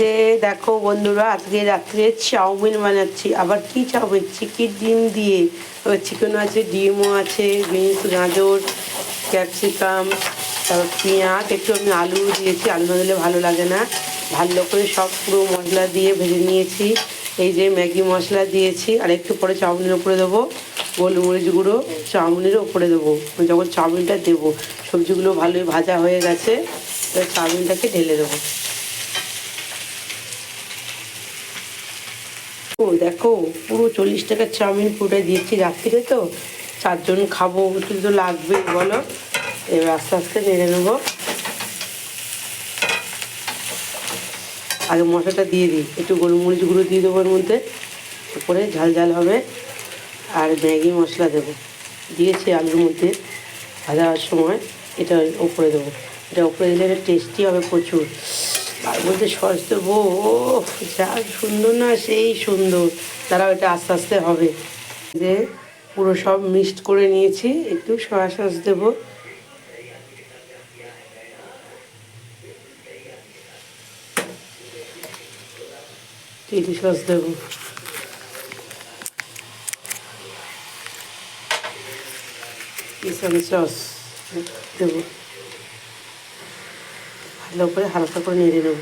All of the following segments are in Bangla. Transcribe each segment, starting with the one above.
যে দেখো বন্ধুরা, আজকে রাত্রে চাউমিন বানাচ্ছি। আবার কি চাউমিন? চিকেন ডিম দিয়ে। এবার চিকেনও আছে, ডিমও আছে, বিনস, গাজর ক্যাপসিকাম তারপর পেঁয়াজ। একটু আমি আলু দিয়েছি, আলু না দিলে ভালো লাগে না। ভালো করে সব পুরো মশলা দিয়ে ভেজে নিয়েছি। এই যে ম্যাগি মশলা দিয়েছি, আর একটু পরে চাউমিনের উপরে দেবো গোলমরিচ গুঁড়ো। চাউমিনের উপরে দেবো। যখন চাউমিনটা দেবো, সবজিগুলো ভালোই ভাজা হয়ে গেছে চাউমিনটাকে ঢেলে দেবো। ও দেখো, পুরো চল্লিশ টাকার চাউমিন পুরোটা দিয়েছি রাত্রিরে তো। চারজন খাব একটু তো লাগবে বলো। এবার আস্তে আস্তে নেড়ে নেব। আগে মশলাটা দিয়ে দিই, একটু গোলমরিচ গুঁড়ো দিয়ে দেবো ওর মধ্যে। উপরে ঝাল ঝাল হবে। আর ম্যাগি মশলা দেবো। দিয়েছি আলুর মধ্যে ভাজা হওয়ার সময়, এটা উপরে দেবো। এটা উপরে দিলে টেস্টি হবে প্রচুর। তার মধ্যে সস দেবো ও যা সুন্দর না, সেই সুন্দর। তারাও এটা আস্তে আস্তে হবে। যে পুরো সব মিক্সড করে নিয়েছি, একটু সয়া সস দেবো। চিলি সস দেবো। কিষান সস দেবো। ভালো করে হালকা করে নেড়ে নেব।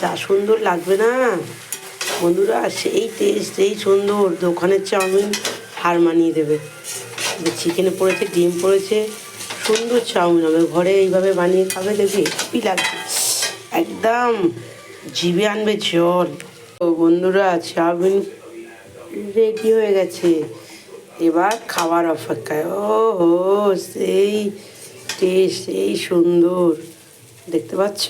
যা সুন্দর লাগবে না? বন্ধুরা, সেই টেস্ট সেই সুন্দর। দোকানের চাউমিন হার মানিয়ে দেবে। চিকেনে পড়েছে, ডিম পড়েছে। সুন্দর চাউমিন হবে। ঘরে এইভাবে বানিয়ে খাবে দেখবি হেপি লাগবে? একদম জিভে আনবে জল। ও বন্ধুরা, চাউমিন রেডি হয়ে গেছে। এবার খাবার অপেক্ষায়। ও হো সেই টেস্ট এই সুন্দর। দেখতে পাচ্ছ?